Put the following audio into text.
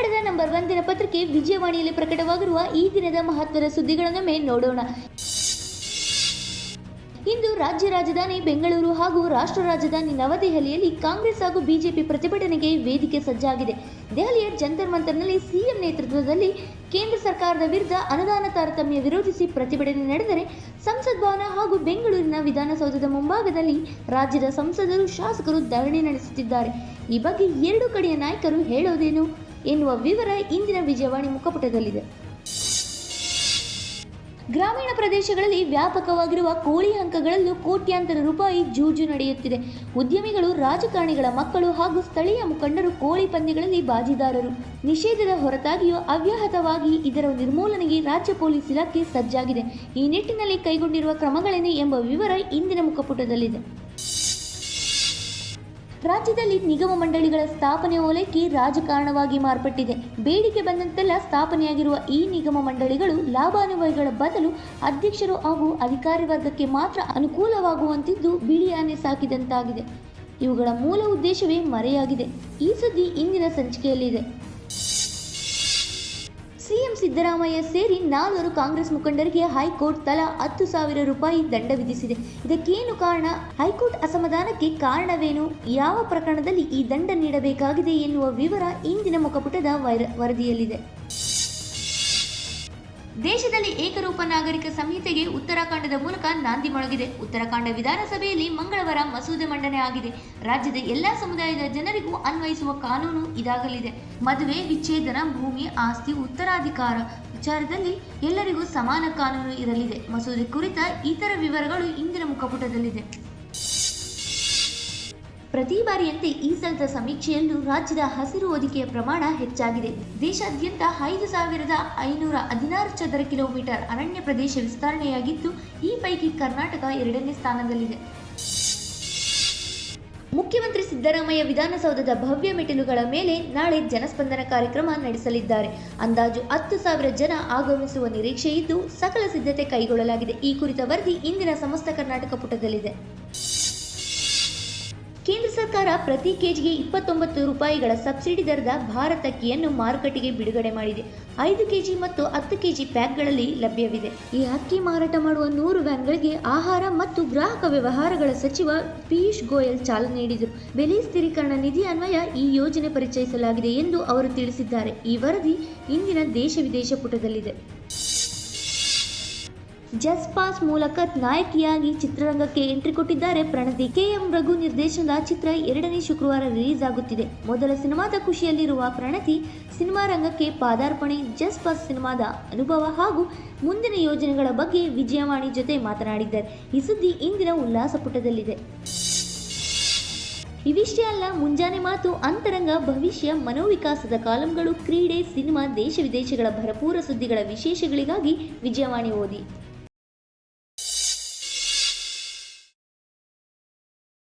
ಕನ್ನಡದ number one ದಿನಪತ್ರಿಕೆ ವಿಜಯವಾಣಿಯಲ್ಲಿ ಪ್ರಕಟವಾಗಿರುವ ಈ ದಿನದ ಮಹತ್ವದ ಸುದ್ದಿಗಳನ್ನೊಮ್ಮೆ ನೋಡೋಣ. ಇಂದು ರಾಜ್ಯ ರಾಜಧಾನಿ ಬೆಂಗಳೂರು ಹಾಗೂ ರಾಷ್ಟ್ರ ರಾಜಧಾನಿ ನವದೆಹಲಿಯಲ್ಲಿ ಕಾಂಗ್ರೆಸ್ ಹಾಗೂ ಬಿಜೆಪಿ ಪ್ರತಿಭಟನೆಗೆ ವೇದಿಕೆ ಸಜ್ಜಾಗಿದೆ. ದೆಹಲಿಯ ಜಂತರ್ ಮಂತರ್ನಲ್ಲಿ ಸಿಎಂ ನೇತೃತ್ವದಲ್ಲಿ ಕೇಂದ್ರ ಸರ್ಕಾರದ ವಿರುದ್ಧ ಅನುದಾನ ತಾರತಮ್ಯ ವಿರೋಧಿಸಿ ಪ್ರತಿಭಟನೆ ನಡೆದರೆ ಸಂಸತ್ ಭವನ ಹಾಗೂ ಬೆಂಗಳೂರಿನ ವಿಧಾನಸೌಧದ ಮುಂಭಾಗದಲ್ಲಿ ರಾಜ್ಯದ ಸಂಸದರು ಶಾಸಕರು ಧರಣಿ ನಡೆಸುತ್ತಿದ್ದಾರೆ. ಈ ಬಗ್ಗೆ ಎರಡು ಕಡೆಯ ನಾಯಕರು ಹೇಳೋದೇನು? ಎನ್ನುವ ವಿವರ ಇಂದಿನ ವಿಜಯವಾಣಿ ಮುಖಪುಟದಲ್ಲಿದೆ. ಗ್ರಾಮೀಣ ಪ್ರದೇಶಗಳಲ್ಲಿ ವ್ಯಾಪಕವಾಗಿರುವ ಕೋಳಿ ಅಂಕಗಳಲ್ಲೂ ಕೋಟ್ಯಾಂತರ ರೂಪಾಯಿ ಜೂಜು ನಡೆಯುತ್ತಿದೆ. ಉದ್ಯಮಿಗಳು, ರಾಜಕಾರಣಿಗಳ ಮಕ್ಕಳು ಹಾಗೂ ಸ್ಥಳೀಯ ಮುಖಂಡರು ಕೋಳಿ ಪಂದ್ಯಗಳಲ್ಲಿ ಬಾಜಿದಾರರು. ನಿಷೇಧದ ಹೊರತಾಗಿಯೂ ಅವ್ಯಾಹತವಾಗಿ ಇದರ ನಿರ್ಮೂಲನೆಗೆ ರಾಜ್ಯ ಪೊಲೀಸ್ ಇಲಾಖೆ ಸಜ್ಜಾಗಿದೆ. ಈ ನಿಟ್ಟಿನಲ್ಲಿ ಕೈಗೊಂಡಿರುವ ಕ್ರಮಗಳೇನು ಎಂಬ ವಿವರ ಇಂದಿನ ಮುಖಪುಟದಲ್ಲಿದೆ. ರಾಜ್ಯದಲ್ಲಿ ನಿಗಮ ಮಂಡಳಿಗಳ ಸ್ಥಾಪನೆ ಓಲೈಕೆ ರಾಜಕಾರಣವಾಗಿ ಮಾರ್ಪಟ್ಟಿದೆ. ಬೇಡಿಕೆ ಬಂದಂತೆಲ್ಲ ಸ್ಥಾಪನೆಯಾಗಿರುವ ಈ ನಿಗಮ ಮಂಡಳಿಗಳು ಲಾಭಾನುಭವಿಗಳ ಬದಲು ಅಧ್ಯಕ್ಷರು ಹಾಗೂ ಅಧಿಕಾರಿ ವರ್ಗಕ್ಕೆ ಮಾತ್ರ ಅನುಕೂಲವಾಗುವಂತಿದ್ದು ಬಿಳಿ ಆನೆ ಸಾಕಿದಂತಾಗಿದೆ. ಇವುಗಳ ಮೂಲ ಉದ್ದೇಶವೇ ಮರೆಯಾಗಿದೆ. ಈ ಸುದ್ದಿ ಇಂದಿನ ಸಂಚಿಕೆಯಲ್ಲಿದೆ. ಸಿಎಂ ಸಿದ್ದರಾಮಯ್ಯ ಸೇರಿ ನಾಲ್ವರು ಕಾಂಗ್ರೆಸ್ ಮುಖಂಡರಿಗೆ ಹೈಕೋರ್ಟ್ ತಲಾ ಹತ್ತು ಸಾವಿರ ರೂಪಾಯಿ ದಂಡ ವಿಧಿಸಿದೆ. ಇದಕ್ಕೇನು ಕಾರಣ? ಹೈಕೋರ್ಟ್ ಅಸಮಾಧಾನಕ್ಕೆ ಕಾರಣವೇನು? ಯಾವ ಪ್ರಕರಣದಲ್ಲಿ ಈ ದಂಡ ನೀಡಬೇಕಾಗಿದೆ ಎನ್ನುವ ವಿವರ ಇಂದಿನ ಮುಖಪುಟದ ವೈರ- ವರದಿಯಲ್ಲಿದೆ. ದೇಶದಲ್ಲಿ ಏಕರೂಪ ನಾಗರಿಕ ಸಂಹಿತೆಗೆ ಉತ್ತರಾಖಂಡದ ಮೂಲಕ ನಾಂದಿ ಮೊಳಗಿದೆ. ಉತ್ತರಾಖಂಡ ವಿಧಾನಸಭೆಯಲ್ಲಿ ಮಂಗಳವಾರ ಮಸೂದೆ ಮಂಡನೆ ಆಗಿದೆ. ರಾಜ್ಯದ ಎಲ್ಲಾ ಸಮುದಾಯದ ಜನರಿಗೂ ಅನ್ವಯಿಸುವ ಕಾನೂನು ಇದಾಗಲಿದೆ. ಮದುವೆ, ವಿಚ್ಛೇದನ, ಭೂಮಿ, ಆಸ್ತಿ, ಉತ್ತರಾಧಿಕಾರ ವಿಚಾರದಲ್ಲಿ ಎಲ್ಲರಿಗೂ ಸಮಾನ ಕಾನೂನು ಇರಲಿದೆ. ಮಸೂದೆ ಕುರಿತ ಇತರ ವಿವರಗಳು ಇಂದಿನ ಮುಖಪುಟದಲ್ಲಿದೆ. ಪ್ರತಿ ಬಾರಿಯಂತೆ ಈ ಸಲದ ಸಮೀಕ್ಷೆಯಲ್ಲೂ ರಾಜ್ಯದ ಹಸಿರು ಹೊದಿಕೆಯ ಪ್ರಮಾಣ ಹೆಚ್ಚಾಗಿದೆ. ದೇಶಾದ್ಯಂತ ಐದು ಸಾವಿರದ ಐನೂರ ಹದಿನಾರು ಚದರ ಕಿಲೋಮೀಟರ್ ಅರಣ್ಯ ಪ್ರದೇಶ ವಿಸ್ತರಣೆಯಾಗಿದ್ದು, ಈ ಪೈಕಿ ಕರ್ನಾಟಕ ಎರಡನೇ ಸ್ಥಾನದಲ್ಲಿದೆ. ಮುಖ್ಯಮಂತ್ರಿ ಸಿದ್ದರಾಮಯ್ಯ ವಿಧಾನಸೌಧದ ಭವ್ಯ ಮೆಟ್ಟಿಲುಗಳ ಮೇಲೆ ನಾಳೆ ಜನಸ್ಪಂದನ ಕಾರ್ಯಕ್ರಮ ನಡೆಸಲಿದ್ದಾರೆ. ಅಂದಾಜು ಹತ್ತು ಸಾವಿರ ಜನ ಆಗಮಿಸುವ ನಿರೀಕ್ಷೆ ಇದ್ದು ಸಕಲ ಸಿದ್ಧತೆ ಕೈಗೊಳ್ಳಲಾಗಿದೆ. ಈ ಕುರಿತ ವರದಿ ಇಂದಿನ ಸಮಸ್ತ ಕರ್ನಾಟಕ ಪುಟದಲ್ಲಿದೆ. ಸರ್ಕಾರ ಪ್ರತಿ ಕೆಜಿಗೆ ಇಪ್ಪತ್ತೊಂಬತ್ತು ರೂಪಾಯಿಗಳ ಸಬ್ಸಿಡಿ ದರದ ಭಾರತ ಅಕ್ಕಿಯನ್ನು ಮಾರುಕಟ್ಟೆಗೆ ಬಿಡುಗಡೆ ಮಾಡಿದೆ. ಐದು ಕೆಜಿ ಮತ್ತು ಹತ್ತು ಕೆಜಿ ಪ್ಯಾಕ್ಗಳಲ್ಲಿ ಲಭ್ಯವಿದೆ. ಈ ಅಕ್ಕಿ ಮಾರಾಟ ಮಾಡುವ ನೂರು ವ್ಯಾನ್ಗಳಿಗೆ ಆಹಾರ ಮತ್ತು ಗ್ರಾಹಕ ವ್ಯವಹಾರಗಳ ಸಚಿವ ಪಿಯೂಷ್ ಗೋಯಲ್ ಚಾಲನೆ ನೀಡಿದರು. ಬೆಲೆ ಸ್ಥಿರೀಕರಣ ನಿಧಿ ಅನ್ವಯ ಈ ಯೋಜನೆ ಪರಿಚಯಿಸಲಾಗಿದೆ ಎಂದು ಅವರು ತಿಳಿಸಿದ್ದಾರೆ. ಈ ವರದಿ ಇಂದಿನ ದೇಶ ವಿದೇಶ ಪುಟದಲ್ಲಿದೆ. ಜಸ್ ಪಾಸ್ ಮೂಲಕ ನಾಯಕಿಯಾಗಿ ಚಿತ್ರರಂಗಕ್ಕೆ ಎಂಟ್ರಿ ಕೊಟ್ಟಿದ್ದಾರೆ ಪ್ರಣತಿ. ಕೆಎಂ ರಘು ನಿರ್ದೇಶನದ ಚಿತ್ರ ಎರಡನೇ ಶುಕ್ರವಾರ ರಿಲೀಸ್ ಆಗುತ್ತಿದೆ. ಮೊದಲ ಸಿನಿಮಾದ ಖುಷಿಯಲ್ಲಿರುವ ಪ್ರಣತಿ ಸಿನಿಮಾ ರಂಗಕ್ಕೆ ಪಾದಾರ್ಪಣೆ ಜಸ್ ಪಾಸ್ ಸಿನಿಮಾದ ಅನುಭವ ಹಾಗೂ ಮುಂದಿನ ಯೋಜನೆಗಳ ಬಗ್ಗೆ ವಿಜಯವಾಣಿ ಜೊತೆ ಮಾತನಾಡಿದ್ದಾರೆ. ಈ ಸುದ್ದಿ ಇಂದಿನ ಉಲ್ಲಾಸ ಪುಟದಲ್ಲಿದೆ. ಇವಿಷ್ಟೇ ಅಲ್ಲ, ಮುಂಜಾನೆ ಮಾತು, ಅಂತರಂಗ, ಭವಿಷ್ಯ, ಮನೋವಿಕಾಸದ ಕಾಲಂಗಳು, ಕ್ರೀಡೆ, ಸಿನಿಮಾ, ದೇಶ ವಿದೇಶಗಳ ಭರಪೂರ ಸುದ್ದಿಗಳ ವಿಶೇಷಗಳಿಗಾಗಿ ವಿಜಯವಾಣಿ ಓದಿ.